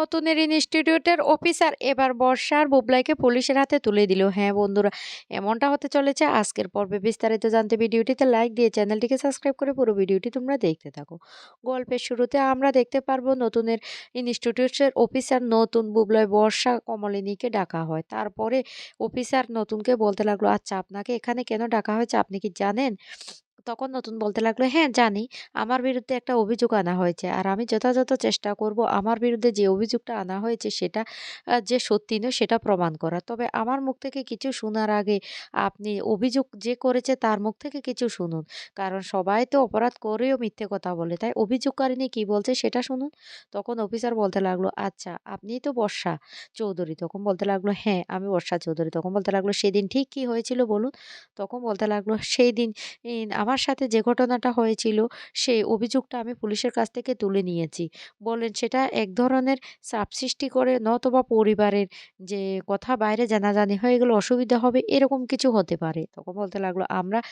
নতুনের ইনস্টিটিউটের অফিসার এবার বর্ষার বুবলাইকে পুলিশের হাতে তুলে দিল। হ্যাঁ বন্ধুরা, এমনটা হতে চলেছে। আজকের পর্বে বিস্তারিত জানতে ভিডিওটিতে লাইক দিয়ে চ্যানেলটিকে সাবস্ক্রাইব করে পুরো ভিডিওটি তোমরা দেখতে থাকো। গল্পের শুরুতে আমরা দেখতে পারব নতুনের ইনস্টিটিউটের অফিসার নতুন বুবলাই বর্ষা কমলিনীকে ডাকা হয়। তারপরে অফিসার নতুনকে বলতে লাগল আচ্ছা আপনাকে এখানে কেন ডাকা হয়েছে? আপনি কি জানেন? তখন নতুন বলতে লাগল, "হ্যাঁ, জানি। আমার বিরুদ্ধে একটা অভিযোগ আনা হয়েছে। আর আমি যথাযথ চেষ্টা করব আমার বিরুদ্ধে যে অভিযোগটা আনা হয়েছে সেটা যে সত্যি নয় সেটা প্রমাণ করার। তবে আমার মুখ থেকে কিছু শোনার আগে আপনি অভিযোগ যে করেছে তার মুখ থেকে কিছু শুনুন। কারণ সবাই তো অপরাধ করেও মিথ্যে কথা বলে। তাই অভিযোগকারিনী কি বলছে সেটা শুনুন।" তখন অফিসার বলতে লাগল, "আচ্ছা, আপনিই তো বর্ষা চৌধুরী?" তখন বলতে লাগল, "হ্যাঁ, আমি বর্ষা চৌধুরী।" তখন বলতে লাগল, "সেদিন ঠিক কি হয়েছিল বলুন?" তখন বলতে লাগল, সেই দিন আমার সাথে যে ঘটনাটা হয়েছিল সেই অভিযোগটা আমি পুলিশের কাছ থেকে তুলে নিয়েছি। বলেন সেটা এক ধরনের চাপ সৃষ্টি করে নতুবা পরিবারের যে কথা বাইরে জানাজানি হয়ে গেলে অসুবিধা হবে এরকম কিছু হতে পারে। তখন বলতে লাগল, "আমরা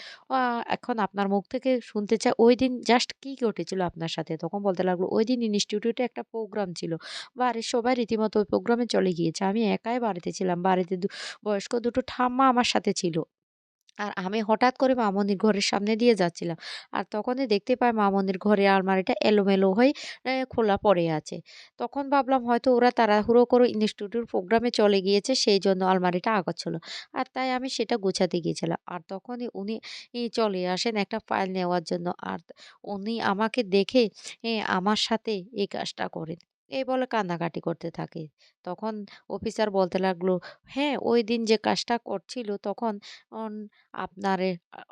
এখন আপনার মুখ থেকে শুনতে চাই ওই দিন জাস্ট কী ঘটেছিল আপনার সাথে?" তখন বলতে লাগল, ওই দিন ইনস্টিটিউটে একটা প্রোগ্রাম ছিল। বাড়ির সবাই রীতিমতো ওই প্রোগ্রামে চলে গিয়েছে। আমি একাই বাড়িতে ছিলাম। বাড়িতে বয়স্ক দুটো ঠাম্মা আমার সাথে ছিল। আর আমি হঠাৎ করে মামুনির ঘরের সামনে দিয়ে যাচ্ছিলাম। আর তখনই দেখতে পাই মামুনির ঘরে আলমারিটা এলোমেলো হয়ে খোলা পড়ে আছে। তখন ভাবলাম হয়তো ওরা তাড়াহুড়ো করে ইনস্টিটিউট প্রোগ্রামে চলে গিয়েছে, সেই জন্য আলমারিটা আগাচ্ছিল। আর তাই আমি সেটা গুছাতে গিয়েছিলাম। আর তখনই উনি চলে আসেন একটা ফাইল নেওয়ার জন্য। আর উনি আমাকে দেখে আমার সাথে এই কাজটা করেন। এই বলে কান্নাকাটি করতে থাকে। তখন অফিসার বলতে লাগল, "হ্যাঁ, ওই দিন যে কাজটা করছিল তখন আপনার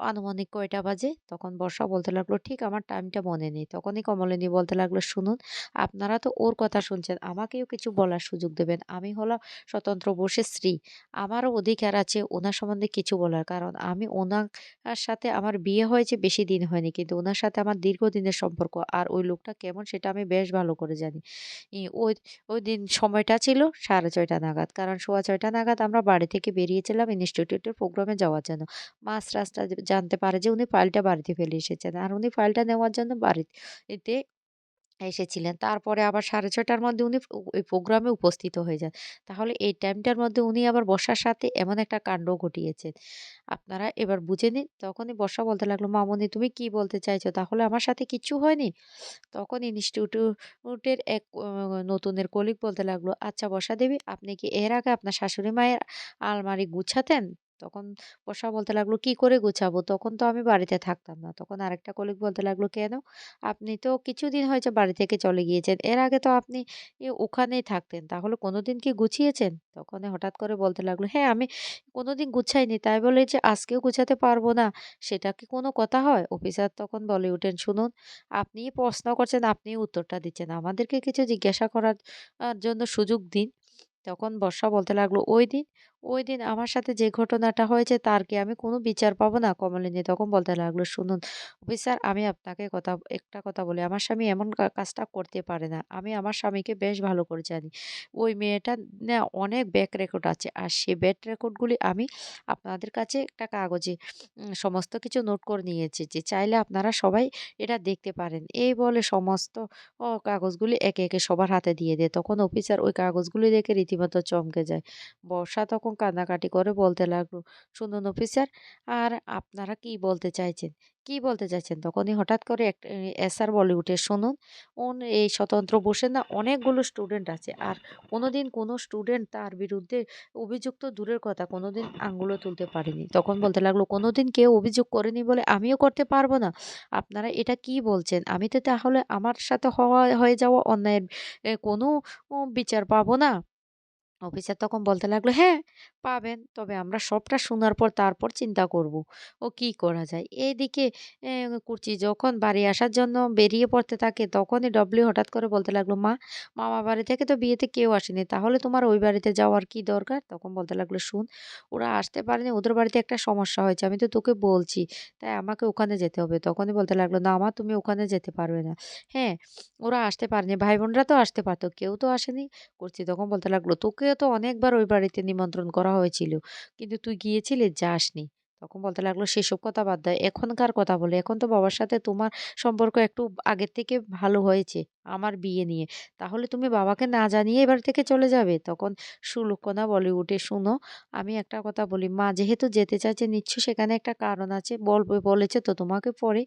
আনুমানিক কয়টা বাজে?" তখন বর্ষা বলতে লাগল, "ঠিক আমার টাইমটা মনে নেই।" তখনই কমলিনী বলতে লাগল, "শুনুন, আপনারা তো ওর কথা শুনছেন। আমাকেও কিছু বলার সুযোগ দেবেন। আমি হলাম স্বতন্ত্র বোসের স্ত্রী। আমারও অধিকার আছে ওনার সম্বন্ধে কিছু বলার। কারণ আমি ওনার সাথে আমার বিয়ে হয়েছে বেশি দিন হয়নি। কিন্তু ওনার সাথে আমার দীর্ঘদিনের সম্পর্ক। আর ওই লোকটা কেমন সেটা আমি বেশ ভালো করে জানি। ই ওই দিন সময়টা ছিল ৬:৩০ নাগাদ। কারণ ৬:৩০ নাগাদ আমরা বাড়ি থেকে বেরিয়েছিলাম ইনস্টিটিউটের প্রোগ্রামে যাওয়ার জন্য। মাস রাস্তা জানতে পারে যে, উনি ফাইলটা বাড়িতে ফেলে এসেছেন। আর উনি ফাইলটা নেওয়ার জন্য বাড়িতে এসেছিলেন। তারপরে আবার সাড়ে ছটার মধ্যে উনি ওই প্রোগ্রামে উপস্থিত হয়ে যান। তাহলে এই টাইমটার মধ্যে উনি আবার বর্ষার সাথে এমন একটা কাণ্ড ঘটিয়েছেন। আপনারা এবার বুঝে নিন। তখনই বর্ষা বলতে লাগল, "মামুনি তুমি কি বলতে চাইছো? তাহলে আমার সাথে কিছু হয়নি?" তখন ইনস্টিটিউটের এক নতুনের কলিগ বলতে লাগল, "আচ্ছা বর্ষা দেবী, আপনি কি এর আগে আপনার শাশুড়ি মায়ের আলমারি গুছাতেন?" তখন বর্ষা বলতে লাগল, "কি করে গুছাবো? তখন তো আমি বাড়িতে থাকতাম না।" তখন আরেকটা কলিগ বলতে লাগল, "কেন? আপনি তো কিছুদিন হয়েছে বাড়ি থেকে চলে গিয়েছেন। এর আগে তো আপনি ওখানেই থাকতেন। তাহলে কোনদিন কি গুছিয়েছেন?" তখন হঠাৎ করে বলতে লাগল, "হ্যাঁ, আমি কোনদিন গুছাইনি। তাই বলে যে আজকেও গুছাতে পারব না, সেটা কি কোনো কথা হয়?" অফিসার তখন বলে ওঠেন, "শুনুন, আপনিই প্রশ্ন করছেন, আপনি উত্তরটা দিচ্ছেন। আমাদেরকে কিছু জিজ্ঞাসা করার জন্য সুযোগ দিন।" তখন বর্ষা বলতে লাগল, "ওইদিন? ওইদিন আমার সাথে যে ঘটনাটা হয়েছে তার কি আমি কোনো বিচার পাবো না?" কমলিনী তখন বলতে লাগল, "শুনুন অফিসার আমি আপনাকে কথা একটা কথা বলি, আমার স্বামী এমন কাজটা করতে পারে না। আমি আমার স্বামীকে বেশ ভালো করে জানি। ওই মেয়েটার না অনেক ব্যাক রেকর্ড আছে। আর সেই ব্যাক রেকর্ডগুলি আমি আপনাদের কাছে একটা কাগজে সমস্ত কিছু নোট করে নিয়েছি যে চাইলে আপনারা সবাই এটা দেখতে পারেন।" এই বলে সমস্ত কাগজগুলি একে, একে সবার হাতে দিয়ে দেয়। তখন অফিসার ওই কাগজগুলি দেখে রীতিমতো চমকে যায়। বর্ষা তখন কান্নাকাটি করে বলতে লাগল, "শুনুন অফিসার, আর আপনারা কি বলতে চাইছেন? কি বলতে চাইছেন?" তখনই হঠাৎ করে এক এসআর বলে উঠে, "শুনুন, ওন এই স্বতন্ত্র বসে না অনেকগুলো স্টুডেন্ট আছে। আর কোনোদিন কোনো স্টুডেন্ট তার বিরুদ্ধে অভিযুক্ত দূরের কথা, কোনোদিন আঙুলও তুলতে পারেনি।" তখন বলতে লাগল, "কোনোদিন কেউ অভিযোগ করেনি বলে আমিও করতে পারব না? আপনারা এটা কি বলছেন? আমি তো তাহলে আমার সাথে হওয়া হয়ে যাওয়া অন্যায়ের কোনো বিচার পাবো না?" অফিসার তখন বলতে লাগল, "হ্যাঁ, পাবেন। তবে আমরা সবটা শোনার পর তারপর চিন্তা করব, ও কি করা যায়।" এইদিকে এ কুচি যখন বাড়ি আসার জন্য বেরিয়ে পড়তে থাকে তখনই ডবলি হঠাৎ করে বলতে লাগল, "মা, মামা বাড়ি থেকে তো বিয়েতে কেউ আসেনি। তাহলে তোমার ওই বাড়িতে যাওয়ার কি দরকার?" তখন বলতে লাগল, "শুন, ওরা আসতে পারেনি, ওদের বাড়িতে একটা সমস্যা হয়েছে। আমি তো তোকে বলছি, তাই আমাকে ওখানে যেতে হবে।" তখনই বলতে লাগল, "না মা, তুমি ওখানে যেতে পারবে না। হ্যাঁ, ওরা আসতে পারেনি। ভাই-বোনরা তো আসতে পারতো কেউ তো আসেনি।" কুচি তখন বলতে লাগল, "তোকেও তো অনেকবার ওই বাড়িতে নিমন্ত্রণ করা হয়েছিল। কিন্তু তুই গিয়েছিলি? যাসনি। তখন বলতে লাগল, "সেসব কথা বাদ দাও। এখনকার কথা বলে এখন তো বাবার সাথে তোমার সম্পর্ক একটু আগের থেকে ভালো হয়েছে আমার বিয়ে নিয়ে। তাহলে তুমি বাবাকে না জানিয়ে এবার থেকে চলে যাবে?" তখন সুলক্ষণা বলে উঠে, "শোনো, আমি একটা কথা বলি। মা যেহেতু যেতে চাইছে নিশ্চয়ই সেখানে একটা কারণ আছে। বলবে বলেছে তো তোমাকে পরে?"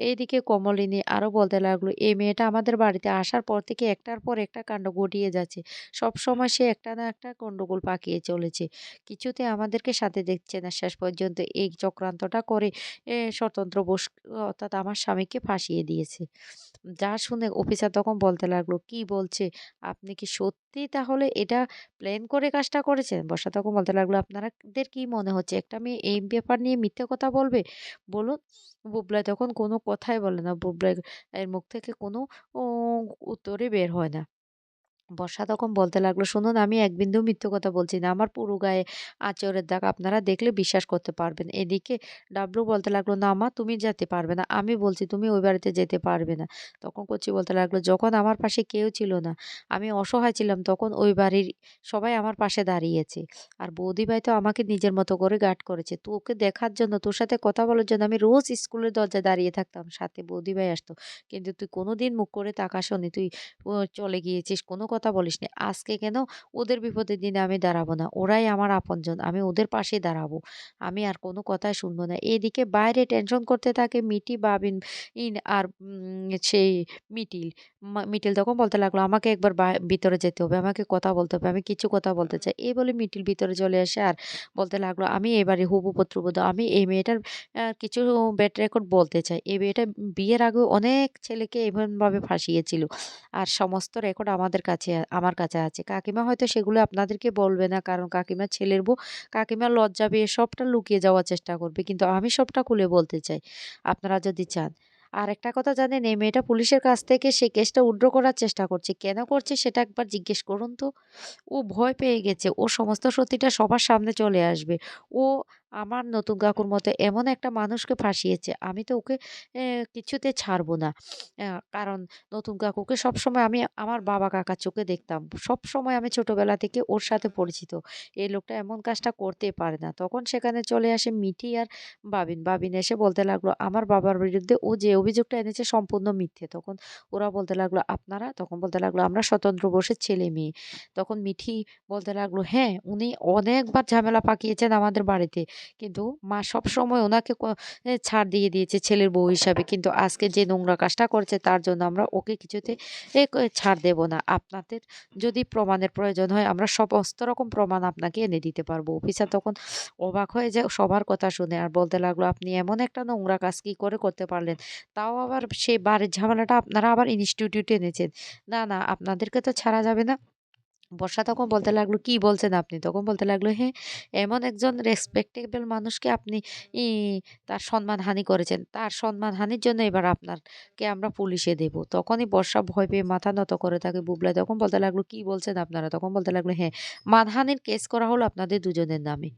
এইদিকে কমলিনী আরও বলতে লাগল, "এই মেয়েটা আমাদের বাড়িতে আসার পর থেকে একটার পর একটা কাণ্ড ঘটিয়ে যাচ্ছে। সব সময় সে একটা না একটা গন্ডগোল পাকিয়ে চলেছে। কিছুতে আমাদেরকে সাথে দেখছে না। শেষ পর্যন্ত এই চক্রান্তটা করে স্বতন্ত্র বোস অর্থাৎ আমার স্বামীকে ফাঁসিয়ে দিয়েছে।" যা শুনে অফিসার তখন বলতে লাগল, "কি বলছে? আপনি কি সত্যি তাহলে এটা প্ল্যান করে কাজটা করেছেন?" বর্ষা তখন বলতে লাগল, "আপনাদের কি মনে হচ্ছে একটা মেয়ে এই ব্যাপার নিয়ে মিথ্যে কথা বলবে? বলুন?" বুবলাই তখন কোনো কথাই বলে না। বুবলাই এর মুখ থেকে কোনো ও উত্তরই বের হয় না। বর্ষা তখন বলতে লাগল, "শুনুন আমি এক বিন্দুও মিথ্যে কথা বলছি না। আমার পুরো গায়ে আঁচড়ের দাগ আপনারা দেখলে বিশ্বাস করতে পারবেন।" এদিকে ডাবলু বলতে লাগল, "না মা তুমি যেতে পারবে না। আমি বলছি তুমি ওই বাড়িতে যেতে পারবে না।" তখন কচি বলতে লাগল, "যখন আমার পাশে কেউ ছিল না, আমি অসহায় ছিলাম তখন ওই বাড়ির সবাই আমার পাশে দাঁড়িয়েছে। আর বৌদিভাই তো আমাকে নিজের মতো করে গার্ড করেছে। তোকে দেখার জন্য, তোর সাথে কথা বলার জন্য আমি রোজ স্কুলের দরজায় দাঁড়িয়ে থাকতাম। সাথে বৌদিভাই আসতো। কিন্তু তুই কোনোদিন মুখ করে তাকাসনি। তুই চলে গিয়েছিস। কোনো কথা বলিস নি আজকে কেন ওদের বিপদের দিনে আমি দাঁড়াবো না। ওরাই আমার আপনজন। আমি ওদের পাশে দাঁড়াবো। আমি আর কোনো কথাই শুনব না।" এদিকে বাইরে টেনশন করতে থাকে মিটি, বাবিন ইন আর সেই মিটিল। মিটিল তখন বলতে লাগল, "আমাকে একবার ভিতরে যেতে হবে। আমাকে কথা বলতে হবে। আমি কিছু কথা বলতে চাই।" এই বলে মিটিল ভিতরে চলে আসে আর বলতে লাগল, "আমি এবারে হবু পুত্রবধূ। আমি এই মেয়েটার কিছু ব্যাড রেকর্ড বলতে চাই। এই মেয়েটা বিয়ের আগেও অনেক ছেলেকে এমনভাবে ফাঁসিয়েছিল। আর সমস্ত রেকর্ড আমাদের কাছে আমার কাছে আছে। কাকিমা হয়তো সেগুলো আপনাদেরকে বলবে না। কারণ কাকিমা ছেলের বউ। কাকিমা লজ্জা পেয়ে সবটা লুকিয়ে যাওয়ার চেষ্টা করবে। কিন্তু আমি সবটা খুলে বলতে চাই। আপনারা যদি চান। আরেকটা কথা জানেন, এই মেয়েটা পুলিশের কাছ থেকে সে কেসটা উড্র করার চেষ্টা করছে। কেন করছে সেটা একবার জিজ্ঞেস করুন তো? ও ভয় পেয়ে গেছে। ও সমস্ত সত্যিটা সবার সামনে চলে আসবে। ও আমার নতুন কাকুর মতো এমন একটা মানুষকে ফাঁসিয়েছে। আমি তো ওকে কিছুতে ছাড়বো না। কারণ নতুন কাকুকে সবসময় আমি আমার বাবা কাকার চোখে দেখতাম। সবসময় আমি ছোটবেলা থেকে ওর সাথে পরিচিত। এই লোকটা এমন কাজটা করতে পারে না। তখন সেখানে চলে আসে মিঠি আর বাবিন। বাবিন এসে বলতে লাগল, "আমার বাবার বিরুদ্ধে ও যে অভিযোগটা এনেছে সম্পূর্ণ মিথ্যে।" তখন ওরা বলতে লাগল, "আপনারা?" তখন বলতে লাগল, "আমরা স্বতন্ত্র বোসের ছেলে-মেয়ে।" তখন মিঠি বলতে লাগল, "হ্যাঁ, উনি অনেকবার ঝামেলা পাকিয়েছেন আমাদের বাড়িতে। কিন্তু মা সবসময় ওনাকে ছাড় দিয়ে দিয়েছে ছেলের বউ হিসাবে। কিন্তু আজকে যে নোংরা কাজটা করেছে তার জন্য আমরা ওকে কিছুতে ছাড় দেব না। আপনাদের যদি প্রমাণের প্রয়োজন হয় আমরা সমস্ত রকম প্রমাণ আপনাকে এনে দিতে পারব।" অফিসার তখন অবাক হয়ে যায় সবার কথা শুনে আর বলতে লাগল, "আপনি এমন একটা নোংরা কাজ কি করে করতে পারলেন? তাও আবার সেই বাড়ির ঝামেলাটা আপনারা আবার ইনস্টিটিউটে এনেছেন। না, না আপনাদেরকে তো ছাড়া যাবে না।" বর্ষা তখন বলতে লাগল, "কি বলছেন আপনি?" তখন বলতে লাগল, "হ্যাঁ, এমন একজন রেসপেক্টেবল মানুষকে আপনি তার সম্মান হানি করেছেন। তার সম্মান হানির জন্য এবার আপনারকে আমরা পুলিশে দেব।" তখনই বর্ষা ভয় পেয়ে মাথা নত করে তাকে বুবলায় তখন বলতে লাগল, "কি বলছেন আপনারা?" তখন বলতে লাগল, "হ্যাঁ, মানহানির কেস করা হলো আপনাদের দুজনের নামে।"